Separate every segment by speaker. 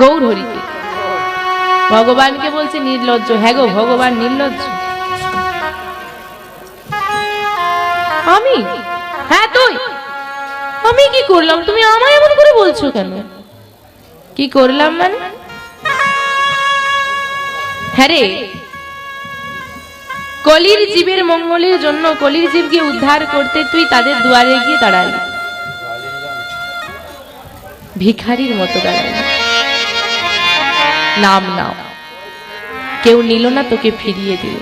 Speaker 1: গৌর হরিকে ভগবানকে বলছে নির্লজ্জ। হ্যাঁ গো, ভগবান নির্লজ্জ। আমি? হ্যাঁ তুই? আমি কি করলাম? তুমি আমায় এমন করে বলছো কেন? কি করলাম মানে? হ্যাঁ রে। কলির জীবের মঙ্গলের জন্য কলির জীবকে উদ্ধার করতে তুই তাদের দুয়ারে গিয়ে দাঁড়ালি। ভিখারির মতো দাঁড়ালি। নাম নাও। কেউ নিল না, তোকে ফিরিয়ে দিল।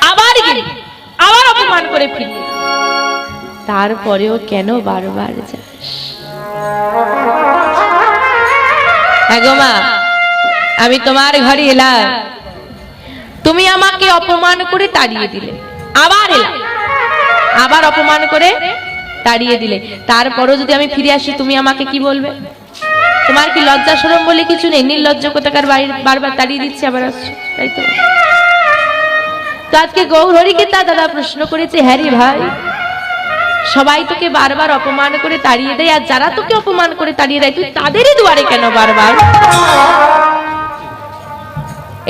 Speaker 1: আবার আবার অপমান করে ফিরিয়ে তারপরেও কেন বারবার যাস? হ্যাঁ মা, আমি তোমার ঘরে এলাম। তুমি আমাকে অপমান করে তাড়িয়ে দিলে। আবার এলাম। আবার অপমান করে তাড়িয়ে দিলে। তারপরও যদি আমি ফিরে আসি, তুমি আমাকে কি বলবে? তোমার কি লজ্জা সরম বলে কিছু নেই? নির্লজ্জ কোথাকার বাড়ি বারবার তাড়িয়ে দিচ্ছে, আবার আসছো, তাই তো। তো আজকে গৌরহরিকে তা দাদা প্রশ্ন করেছে হ্যাঁ রে ভাই? সবাই তোকে বারবার অপমান করে তাড়িয়ে দেয়, আর যারা তোকে অপমান করে তাড়িয়ে দেয়, তুই তাদেরই দুয়ারে কেন বারবার?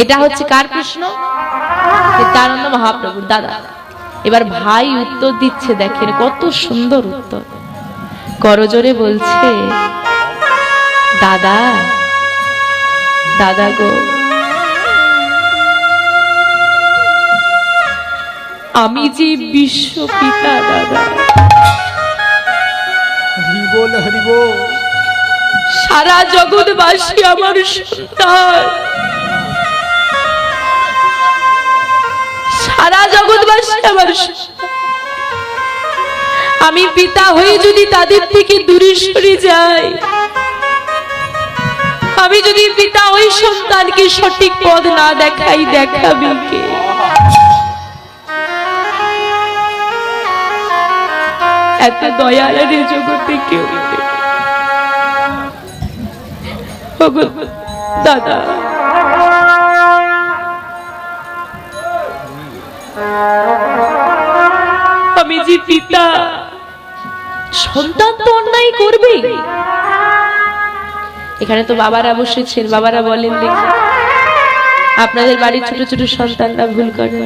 Speaker 1: এটা হচ্ছে কার প্রশ্ন? নিত্যানন্দ মহাপ্রভুর দাদা। এবার ভাই উত্তর দিচ্ছে, দেখেন কত সুন্দর উত্তর। করজোরে বলছে দাদা দাদা গো। আমি যে বিশ্ব পিতা দাদা।
Speaker 2: হরিবোল হরিবোল।
Speaker 1: সারা জগৎবাসী আমার সন্তান। সারা জগৎবাসী আমার। আমি পিতা হয়ে যদি তাদের থেকে দূরে সরে যাই আমি যদি পিতা ওই সন্তানকে সঠিক পথ না দেখাই, দেখাবি কে? এত দয়াল রে জগতে কেউ দাদা। আমি যে পিতা, সন্তান তো অন্যায় করবে এখানে তো বাবারা বসেছেন বাবারা বলেন দেখি। আপনাদের বাড়ির ছোট ছোট সন্তানরা ভুল করে।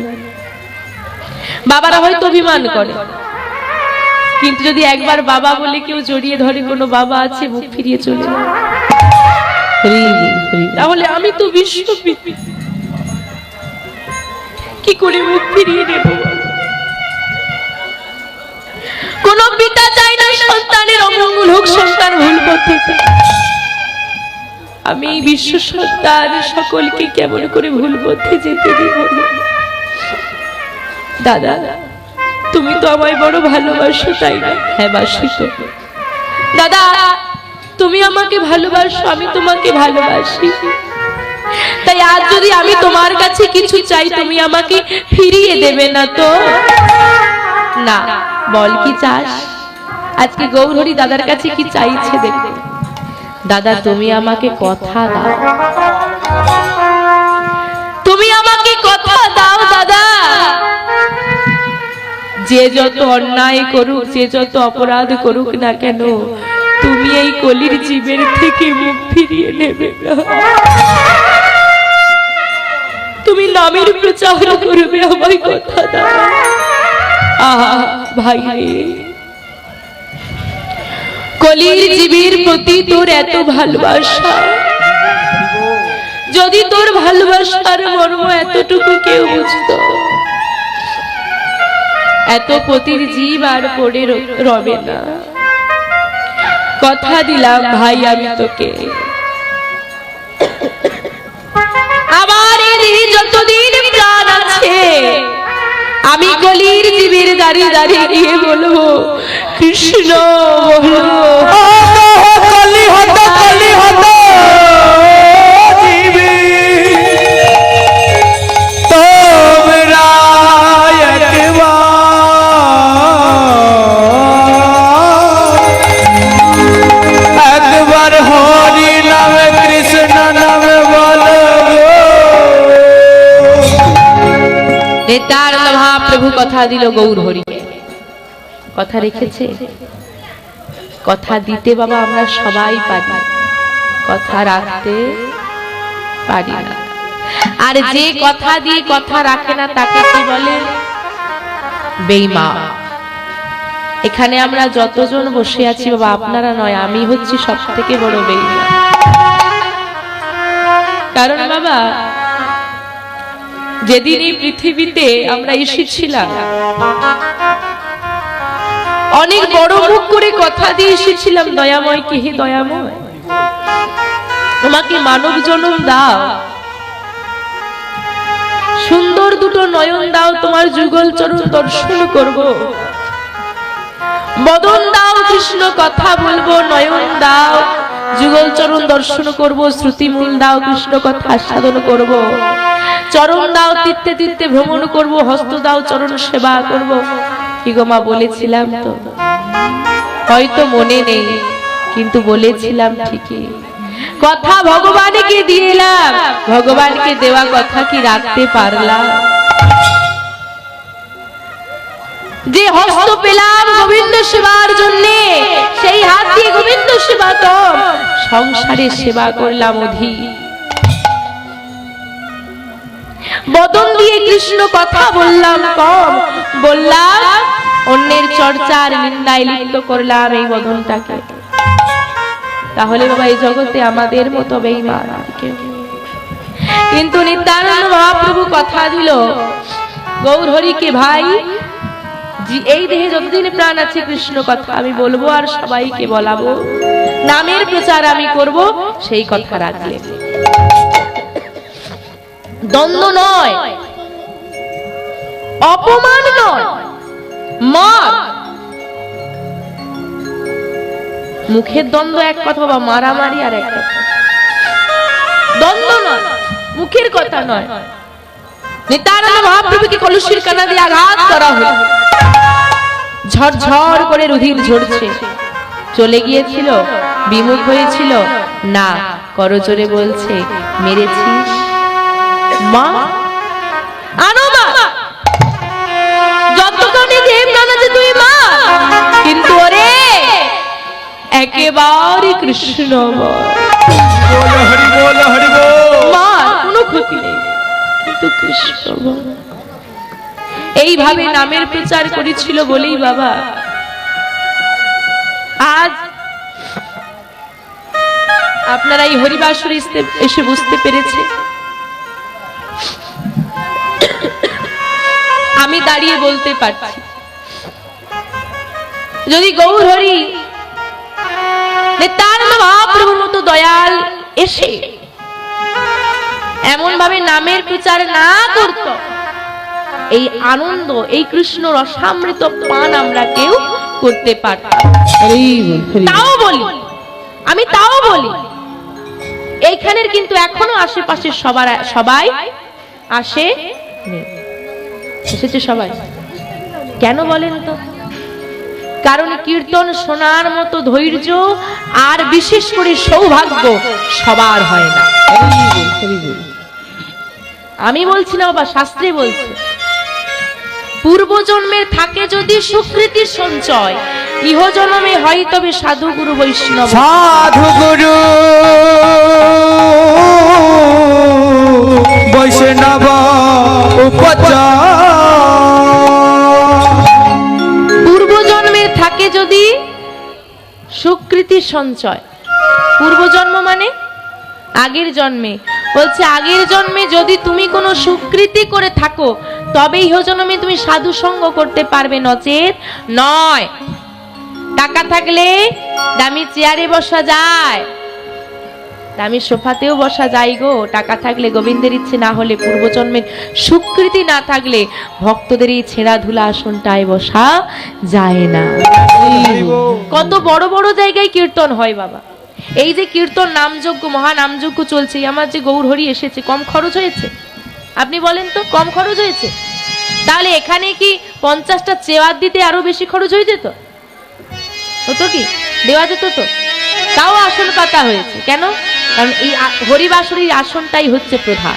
Speaker 1: বাবারা হয়তো অভিমান করে। কিন্তু যদি একবার বাবা বলে কেউ জড়িয়ে ধরে কোনো বাবা আছে মুখ ফিরিয়ে চলে। তাহলে আমি তো বিশ্ব কি করে মুখ ফিরিয়ে নেব? কোন পিতা চাই না সন্তানের অমঙ্গল হোক সন্তান ভুল পথে যায়। আমি বিশ্ব সন্তান সকলকে কেমন করে ভুল পথে যেতে দিব? দাদা তুমি তো আমায় বড় ভালোবাসো তাই না? হ্যাঁ বাসি তো। দাদা তুমি আমাকে ভালোবাসো আমি তোমাকে ভালোবাসি। তাই আজ যদি আমি তোমার কাছে কিছু চাই তুমি আমাকে ফিরিয়ে দেবে না তো? না বল কি চাস? আজকে গৌরহরি দাদার কাছে কি চাইছে দেখো দাদা তুমি আমাকে কথা দাও। তুমি আমাকে কথা দাও দাদা। যে যত অন্যায় করুক যে যত অপরাধ করুক না কেন তুমি এই কলির জীবের থেকে মুখ ফিরিয়ে নেবে না। তুমি নামের প্রচার করবে আমায় কথা দাও। আহা ভাই কলির জীবের প্রতি তোর এত ভালোবাসা। যদি তোর ভালোবাসার মর্ম এতটুকু কেউ বুঝতো, এত পতির জীব আর পড়ে রবে না। কথা দিলাম ভাই আমি তোকে। আমার যতদিন প্রাণ আছে আমি গলির জীবের দাঁড়িয়ে দাঁড়িয়ে গিয়ে বলব কৃষ্ণ বলব
Speaker 2: কলি হত কলি হত জীবী
Speaker 1: মহাপ্রভু কথা দিল গৌর হরিকে কথা রেখেছে? কথা দিতে বাবা আমরা সবাই পারি। কথা রাখতে পারি না। আর যে কথা দিয়ে কথা রাখে না, তাকে কি বলে? বেইমা এখানে আমরা যতজন বসে আছি বাবা, আপনারা নয়, আমি হচ্ছি সব থেকে বড় বেইমা কারণ বাবা যেদিন এই পৃথিবীতে আমরা এসেছিলাম, অনেক বড় মুখ করে কথা দিয়ে এসেছিলাম, দয়াময় কে হে দয়াময়? তোমাকে মানব জনম দাও। সুন্দর দুটো নয়ন দাও, তোমার যুগল চরণ দর্শন করব। বদন দাও, কৃষ্ণ কথা বলব, নয়ন দাও, যুগল চরণ দর্শন করব, শ্রুতিমূল দাও, কৃষ্ণ কথা আস্বাদন করব। চরণ দাও তীর্থে তীর্থে ভ্রমণ করব, হস্ত দাও, চরণ সেবা করব। কি গো মা, বলেছিলাম তো। হয়তো মনে নেই, কিন্তু বলেছিলাম ঠিকই। কথা ভগবানকে দিলাম ভগবানকে দেওয়া কথা কি রাখতে পারলাম? যে হস্ত পেলাম গোবিন্দ সেবার জন্য, সেই হাত দিয়ে গোবিন্দ সেবা তো, সংসারে সেবা করলাম অধি বদন দিয়ে কৃষ্ণ কথা বললাম, কম। বললাম, অন্যের চর্চার নিন্দায় লিপ্ত করলাম এই বদনটাকে। তাহলে বাবা, এই জগতে আমাদের মতো বেইমান কেউ। কিন্তু নিত্যানন্দ মহাপ্রভু কথা দিল গৌর হরিকে ভাই এই দেহে যতদিন প্রাণ আছে কৃষ্ণ কথা আমি বলব আর সবাইকে বলাবো। নামের প্রচার আমি করব, সেই কথা রাখলে দ্বন্দ্ব নয়। অপমান নয়। মার। মুখের দ্বন্দ্ব এক কথা বা মারামারি আর এক কথা। দ্বন্দ্ব নয়। মুখের কথা নয়। মহাপ্রভুকে কানা দিয়ে আঘাত করা হলো। ঝরঝর করে রুধির ঝরছে। চলে গিয়েছিল, বিমুখ হয়েছিল, না করজোরে বলছে, মেরেছিস? মা। আনো মা। যতক্ষণে দেব নানা যে তুই মা কিন্তু ওরে একেবারে কৃষ্ণ মা। কোনো ক্ষতি নেই। কিন্তু কৃষ্ণ বল। এইভাবে নামের প্রচার করেছিল বলেই বাবা। আজ আপনারা এই হরিবাসরে এসে বুঝতে পেরেছে। আমি দাঁড়িয়ে বলতে পারছি যদি গৌর হরি নিত্যানন্দ মহাপ্রভুর মতো দয়াল এসে এমন ভাবে নামের প্রচার না করত, এই আনন্দ, এই কৃষ্ণ রসামৃত পান আমরা কেউ করতে তাও বলি, আমি তাও বলি, এইখানের কিন্তু এখনও আশেপাশে সবার সবাই আসে নি। এসেছে সবাই। কেন বলেন তো? কারণ কীর্তন শোনার মতো ধৈর্য আর বিশেষ করে সৌভাগ্য সবার হয় না। আমি বলছি না বাবা শাস্ত্রে বলছে। পূর্বজন্মের থাকে যদি সুকৃতি সঞ্চয়, ইহজন্মে হয় তবে সাধু গুরু বৈষ্ণব।
Speaker 2: সাধু গুরু বৈষ্ণব উপচার।
Speaker 1: সুকৃতি সঞ্চয়। পূর্বজন্ম মানে আগের জন্মে। বলছে, আগের জন্মে যদি তুমি কোনো সুকৃতি করে থাকো তবে ইহজন্মে তুমি সাধু সঙ্গ করতে পারবে নচেত নয়। টাকা থাকলে দামি চেয়ারে বসা যায়। দামি সোফাতেও বসা যায় গো। টাকা থাকলে গোবিন্দের ইচ্ছে না হলে পূর্বজন্মের সুকৃতি না থাকলে ভক্তদের এই ছেঁড়া ধুলা আসনটায় বসা যায় না। কত বড় বড় জায়গায় কীর্তন হয় বাবা। এই যে কীর্তন নামযজ্ঞ মহানামযজ্ঞ চলছে আমার যে গৌরহরি এসেছে, কম খরচ হয়েছে? আপনি বলেন তো, কম খরচ হয়েছে? তাহলে এখানে কি পঞ্চাশটা চেয়ার দিতে আরও বেশি খরচ হয়ে যেত? হতো কি? দেওয়া যেত তো? তাও আসল পাতা হয়েছে। কেন? কারণ এই হরিবাসরীর আসনটাই হচ্ছে প্রধান।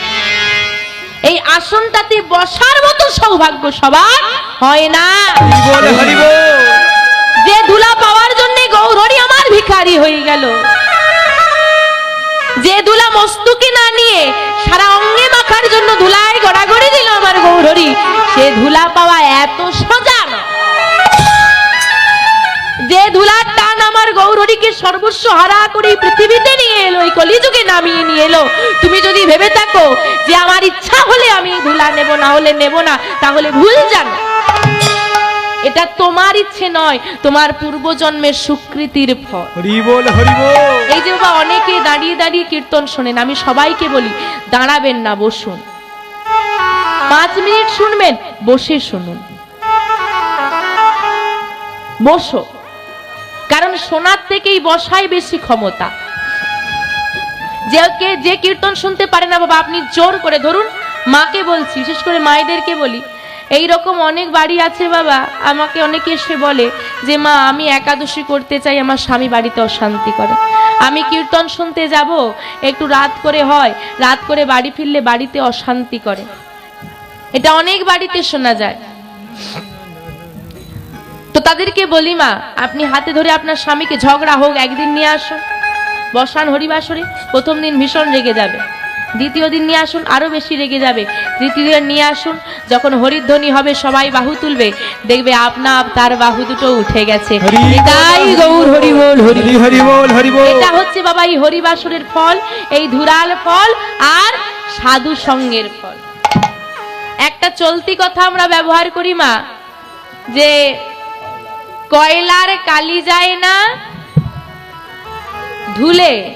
Speaker 1: এই আসনটাতে বসার মতো সৌভাগ্য সবার হয় না। যে ধুলা পাওয়ার জন্য গৌরী আমার ভিখারি হয়ে গেল। যে দুলা মস্তুকে না নিয়ে সারা অঙ্গে মাখার জন্য ধুলায় গড়াগড়ি দিল আমার গৌরহরি। সে ধুলা পাওয়া এত সোজা যে ধুলার টান আমার গৌরহরিকে সর্বস্ব হারা করে পৃথিবীতে নিয়ে এলো এই কলিযুগে নামিয়ে নিয়ে এলো তুমি যদি ভেবে থাকো যে আমার ইচ্ছা হলে আমি ধুলা নেব না হলে নেব না তাহলে ভুল যান এটা তোমার ইচ্ছে নয় তোমার পূর্বজন্মের সুকৃতির ফল। এই যে বাবা অনেকে দাঁড়িয়ে দাঁড়িয়ে কীর্তন শোনেন আমি সবাইকে বলি দাঁড়াবেন না বসুন। পাঁচ মিনিট শুনবেন বসে শুনুন। বসো। কারণ শোনার থেকেই বসাই বেশি ক্ষমতা। যে কে যে কীর্তন শুনতে পারে না বাবা, আপনি জোর করে ধরুন, মাকে বলছি, বিশেষ করে মায়েদেরকে বলি এই রকম অনেক বাড়ি আছে বাবা, আমাকে অনেকে এসে বলে যে, মা, আমি একাদশী করতে চাই, আমার স্বামী বাড়িতে অশান্তি করে। আমি কীর্তন শুনতে যাব, একটু রাত করে হয়, রাত করে বাড়ি ফিরলে বাড়িতে অশান্তি করে। এটা অনেক বাড়িতে শোনা যায়। তো তাদেরকে বলি মা আপনি হাতে ধরে আপনার স্বামীকে ঝগড়া হোক একদিন নিয়ে আসুন। বসান হরিবাসরে প্রথম দিন ভীষণ রেগে যাবে। দ্বিতীয় দিন নিয়ে আসুন আরও বেশি রেগে যাবে। তৃতীয় দিন নিয়ে আসুন যখন হরিধ্বনি হবে সবাই বাহু তুলবে। দেখবে আপনা আপ তার বাহু দুটো উঠে গেছে।
Speaker 2: হরি বল।
Speaker 1: তাই গৌর হরি বল হরি
Speaker 2: হরি হরি বল হরি বল।
Speaker 1: এটা হচ্ছে বাবা এই হরিবাসরের ফল এই ধুরাল ফল আর সাধু সঙ্গের ফল। একটা চলতি কথা আমরা ব্যবহার করি মা যে কয়লার কালি যায় না? ধুলে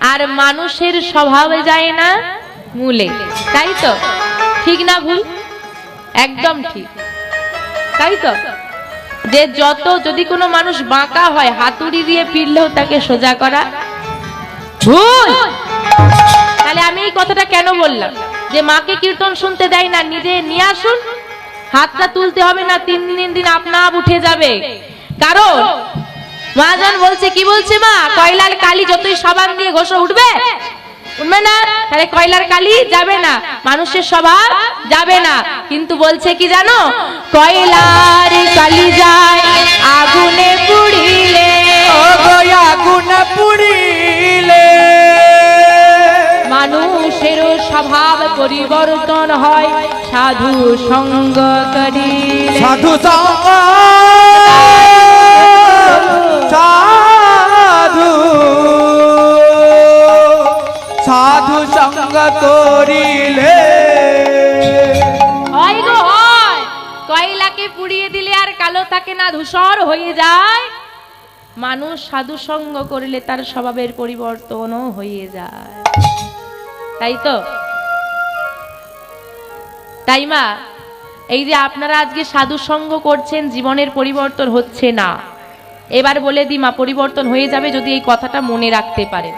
Speaker 1: আর মানুষের স্বভাবে যায় না মূলে। তাই তো? ঠিক না ভুল? একদম ঠিক। তাই তো? যে যত, যদি কোনো মানুষ বাঁকা হয়, হাতুড়ি দিয়ে ফিরলেও তাকে সোজা করা। ভুল! তাহলে আমি এই কথাটা কেন বললাম? যে মাকে কীর্তন শুনতে দেয় না, নিজে নিয়ে আসুন। হাতটা তুলতে হবে না, তিন দিন দিন আপনা উঠে যাবে। কারণ মহাজন বলছে কি বলছে মা? কয়লার কালি যতই সাবান দিয়ে ঘষে উঠবে। উঠবে না? তাহলে কয়লার কালি যাবে না। মানুষের স্বভাব যাবে না। কিন্তু বলছে কি জানো? কয়লার কালি যায় আগুনে পুড়িলে।
Speaker 2: আগুন পুড়িলে।
Speaker 1: মানুষের স্বভাব পরিবর্তন হয় সাধু সঙ্গ করিলে
Speaker 2: সাধু সঙ্গ সাধু সাধু সঙ্গ করিলে।
Speaker 1: হয় গো হয়। কয়লাকে পুড়িয়ে দিলে আর কালো থাকে না ধূসর হয়ে যায়। মানুষ সাধু সঙ্গ করলে তার স্বভাবের পরিবর্তনও হয়ে যায়। তাই তো? তাই মা এই যে আপনারা আজকে সাধু সঙ্গ করছেন, জীবনের পরিবর্তন হচ্ছে না। এবার বলে দিই, মা, পরিবর্তন হয়ে যাবে যদি এই কথাটা মনে রাখতে পারেন।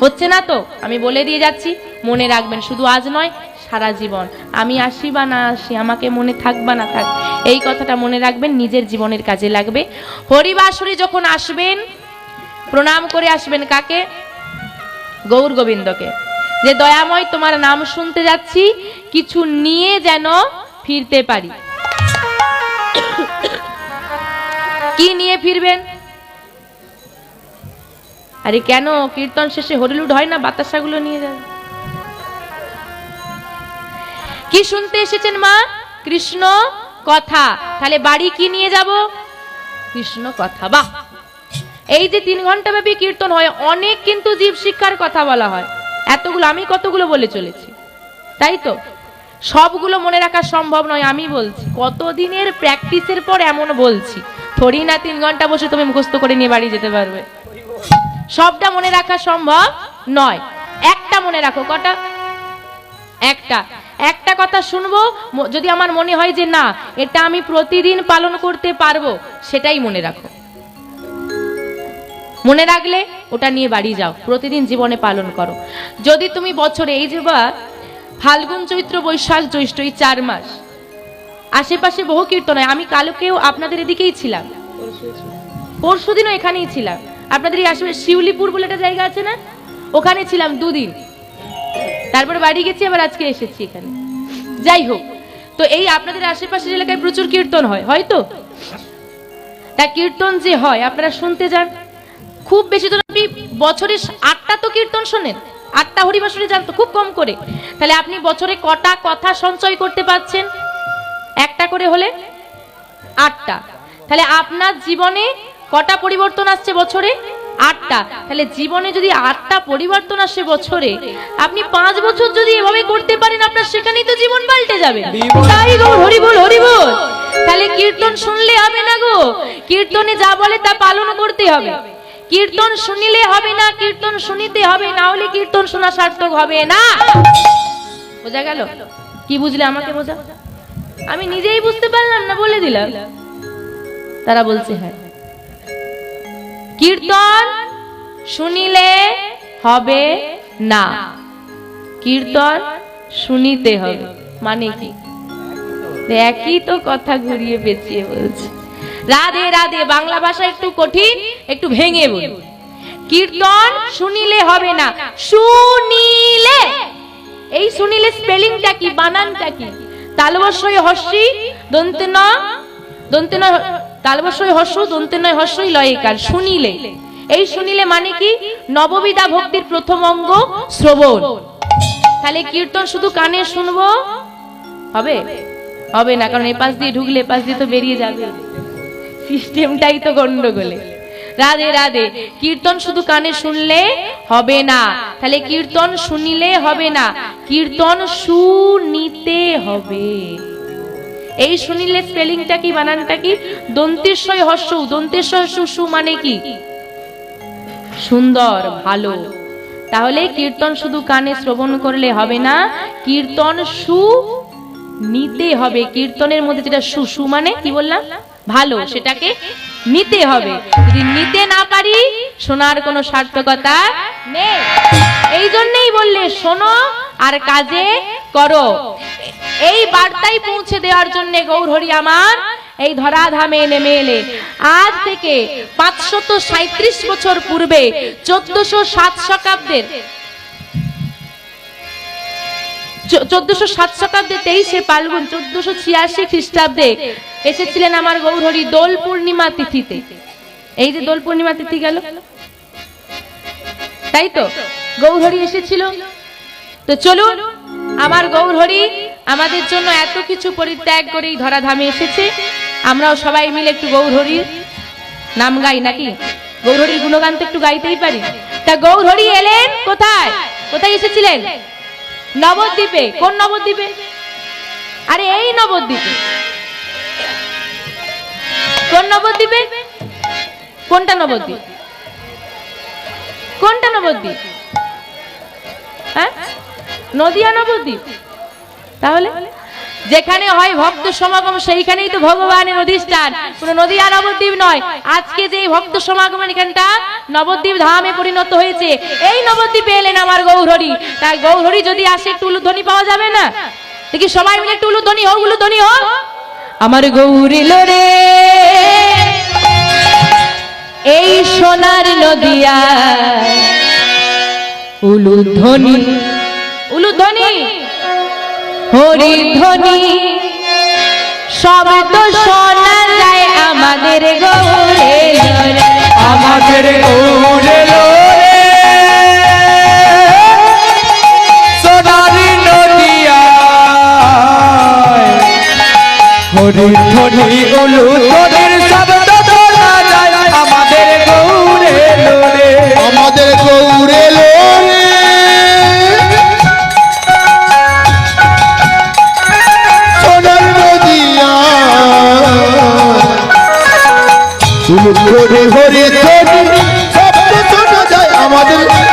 Speaker 1: হচ্ছে না তো? আমি বলে দিয়ে যাচ্ছি, মনে রাখবেন, শুধু আজ নয়, সারা জীবন। আমি আসি বা না আসি, আমাকে মনে থাক বা না থাক। এই কথাটা মনে রাখবেন, নিজের জীবনের কাজে লাগবে। হরিবাসরে যখন আসবেন, প্রণাম করে আসবেন কাকে? গৌর গোবিন্দকে যে, দয়াময়, তোমার নাম শুনতে যাচ্ছি কিছু নিয়ে যেন ফিরতে পারি। কি নিয়ে ফিরবেন? আরে কেন? কীর্তন শেষে হরিলুড হয় না? বাতাসাগুলো নিয়ে যাবে কি শুনতে এসেছেন মা? কৃষ্ণ কথা। তাহলে বাড়ি কি নিয়ে যাব? কৃষ্ণ কথা। বাহ! এই যে তিন ঘণ্টা ব্যাপী কীর্তন হয়, অনেক কিন্তু জীব শিক্ষার কথা বলা হয়। এতগুলো, আমি কতগুলো বলে চলেছি? তাই তো? সবগুলো মনে রাখা সম্ভব নয়, আমি বলছি। কতদিনের প্র্যাকটিসের পর এমন বলছি? থরি না তিন ঘণ্টা বসে তুমি মুখস্থ করে নিয়ে বাড়ি যেতে পারবে। সবটা মনে রাখা সম্ভব নয়। একটা মনে রাখো, কটা? একটা। একটা কথা শুনব যদি আমার মনে হয় যে না, এটা আমি প্রতিদিন পালন করতে পারব, সেটাই মনে রাখো। মনে রাখলে ওটা নিয়ে বাড়ি যাও, প্রতিদিন জীবনে পালন করো। যদি তুমি বছরে, এই যে বা ফাল্গুন চৈত্র, বৈশাখ, জ্যৈষ্ঠ এই চার মাস। আশেপাশে বহু কীর্তন হয়। আমি কালকেও আপনাদের এদিকেই ছিলাম। পরশু দিনও এখানেই ছিলাম। আপনাদের এই আশেপাশে শিউলিপুর বলে একটা জায়গা আছে না? ওখানে ছিলাম দুদিন। তারপরে বাড়ি গেছি, আবার আজকে এসেছি এখানে। যাই হোক, তো এই আপনাদের আশেপাশের এলাকায় প্রচুর কীর্তন হয় হয়তো তা? কীর্তন যে হয়, আপনারা শুনতে যান। খুব বেশি তো আপনি বছরে আটটা তো কীর্তন শোনেন। আটটা হরিবাসরে যান তো খুব কম করে। তাহলে আপনি বছরে কটা কথা সঞ্চয় করতে পারছেন? একটা করে হলে আটটা। তাহলে আপনার জীবনে কটা পরিবর্তন আসছে বছরে? আটটা। তাহলে জীবনে যদি আটটা পরিবর্তন আসে বছরে আপনি পাঁচ বছর যদি এভাবে করতে পারেন আপনার সেখানেই তো জীবন পাল্টে যাবে। তাই গো হরি বল হরি বল তাহলে কীর্তন শুনলে হবে না গো। কীর্তনে যা বলে তা পালন করতে হবে। কীর্তন শুনিলে হবে না, কীর্তন শুনিতে হবে, না হলে কীর্তন শোনা সার্থক হবে না। বোঝা গেল? কি বুঝলে আমাকে বোঝা? আমি নিজেই বুঝতে পারলাম না, বলে দিলাম। তারা বলছে হ্যাঁ। কীর্তন শুনিলে হবে না। কীর্তন শুনিতে হবে। মানে কি? একই তো কথা ঘুরিয়ে পেঁচিয়ে বলছে। রাধে রাধে বাংলা ভাষা একটু কঠিন একটু ভেঙে বল। কীর্তন শুনিলে হবে না শুনিলে এই শুনিলে স্পেলিংটা কি বানানটা কি? তালবস্যই হর্ষি দন্তে ন দন্তে নয় তালবস্যই হর্ষ দন্তে নয় লয়কার শুনিলে। এই শুনিলে মানে কি? নববিধা ভক্তির প্রথম অঙ্গ শ্রবণ। তাহলে কীর্তন শুধু কানে শুনব? হবে? হবে না কারণ এপাশ দিয়ে ঢুকলে এপাশ দিয়ে তো বেরিয়ে যাবে। সিস্টেমটাই তো গন্ডগোলে। রাধে রাধে, কীর্তন শুধু কানে শুনলে হবে না। তাহলে কীর্তন শুনিলে হবে না। কীর্তন শুনিতে হবে। এই শুনিলে স্পেলিংটা কি, বানানটা কি? দন্তেশ্বয় হর্ষ দন্তেশ্বয় সুসু মানে কি? সুন্দর, ভালো। তাহলে কীর্তন শুধু কানে শ্রবণ করলে হবে না, কীর্তন সু, নিতে হবে। কীর্তনের মধ্যে যেটা সু সু মানে কি বললাম? ভালো সেটাকে নিতে হবে। যদি নিতে না পারি শোনার কোনো সার্থকতা নেই। এই জন্যই বললে শোনো আর কাজে করো। এই বার্তাই পৌঁছে দেওয়ার জন্য গৌরহরি আমার এই ধরাধামে নেমে এলে। আজ থেকে পাঁচশত সাঁত্রিশ বছর পূর্বে চোদ্দশো সাত শতাব্দের চোদ্দশো সাত শতাব্দে তেইশে পালগুন চোদ্দশো ছিয়াশি খ্রিস্টাব্দে এসেছিলেন আমার গৌরহরি দোল পূর্ণিমা তিথিতে। এই যে দোল পূর্ণিমা তিথি গেল। তাই তো? গৌরহরি এসেছিল। তো চলুন, আমার গৌরহরি আমাদের জন্য এত কিছু পরিত্যাগ করেই ধরাধামে এসেছে। আমরাও সবাই মিলে একটু গৌরহরির নাম গাই, নাকি? গৌরহরির গুণগান তো একটু গাইতেই পারি। তা গৌরহরি এলেন কোথায়? কোথায় এসেছিলেন? নবদ্বীপে, কোন নবদ্বীপে? আরে এই নবদ্বীপে। কোন নবদ্বীপে? কোনটা নবদ্বীপ? কোনটা নবদ্বীপ? হ্যাঁ? নদিয়া নবদ্বীপ। তাহলে? যেখানে হয় ভক্ত সমাগম, সেইখানেই তো ভগবানের অধিষ্ঠান। কোন নদিয়া নবদ্বীপ নয়। আজকে যে ভক্ত সমাগম এখানটা, নবদ্বীপ ধামে পরিণত হয়েছে। এই নবদ্বীপে এলেন আমার গৌরহরি। তাই গৌরহরি যদি আসে, একটু উলুধ্বনি পাওয়া যাবে না? দেখি সবাই মিলে একটু উলুধ্বনি হোক উলুধ্বনি হোক আমার গৌরিল রে। এই সোনার নদিয়া। উলুধ্বনি। উলুধ্বনি? হরিধ্বনি শব্দ শোনা যায় আমাদের গৌরে
Speaker 2: আমাদের গৌরে হরি ধরি উলু
Speaker 3: করে হরে ধরি শব্দ শোনা যায় আমাদের।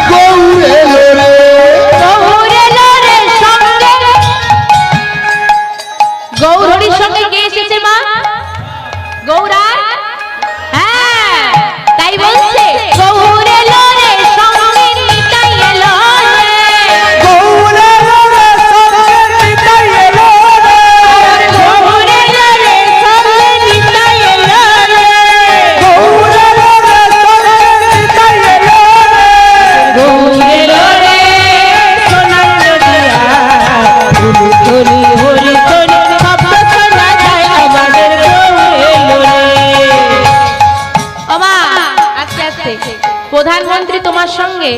Speaker 1: প্রধানমন্ত্রী তোমার সঙ্গে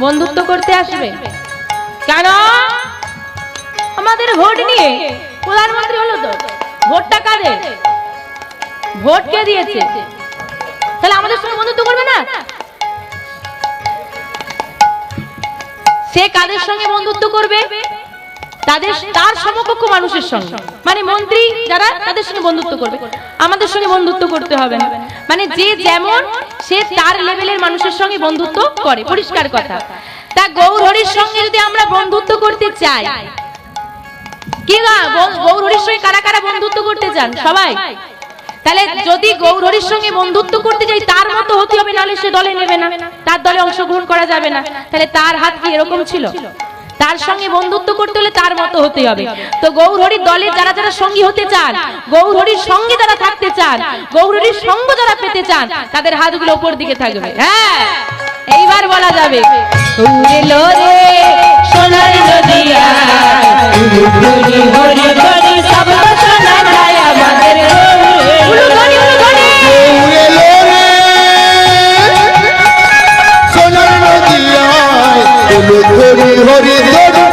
Speaker 1: বন্ধুত্ব করতে আসবে? কেন? আমাদের ভোট নিয়ে প্রধানমন্ত্রী হলো তো। ভোটটা কাদের? ভোট কে দিয়েছে? তাহলে আমাদের সঙ্গে বন্ধুত্ব করবে না? সে কাদের সঙ্গে বন্ধুত্ব করবে? তাদের তার সমকক্ষ মানুষের সঙ্গে। মানে মন্ত্রী যারা তাদের সঙ্গে বন্ধুত্ব করবে। আমাদের সঙ্গে বন্ধুত্ব করতে হবে না। মানে যে যেমন সে তার লেভেলের মানুষের সঙ্গে বন্ধুত্ব করে। পরিষ্কার কথা। তা গৌরহরির সঙ্গে যদি আমরা বন্ধুত্ব করতে চাই। কি না গৌরহরির সঙ্গে কারা কারা বন্ধুত্ব করতে চান? সবাই। তাহলে যদি গৌরহরির সঙ্গে বন্ধুত্ব করতে যাই তার মতো হতে হবে নাহলে সে দলে নেবে না। তার দলে অংশগ্রহণ করা যাবে না। তাহলে তার হাত কি এরকম ছিল? তার সঙ্গে বন্ধুত্ব করতে হলে তার মতো হতে হবে। তো গৌরহরির দলে যারা যারা সঙ্গী হতে চান গৌরহরির সঙ্গে যারা থাকতে চান গৌরহরির সঙ্গ যারা পেতে চান তাদের হাতগুলো উপর দিকে থাকবে। হ্যাঁ এইবার বলা যাবে। সোনার নদিয়া।
Speaker 3: মরিদুর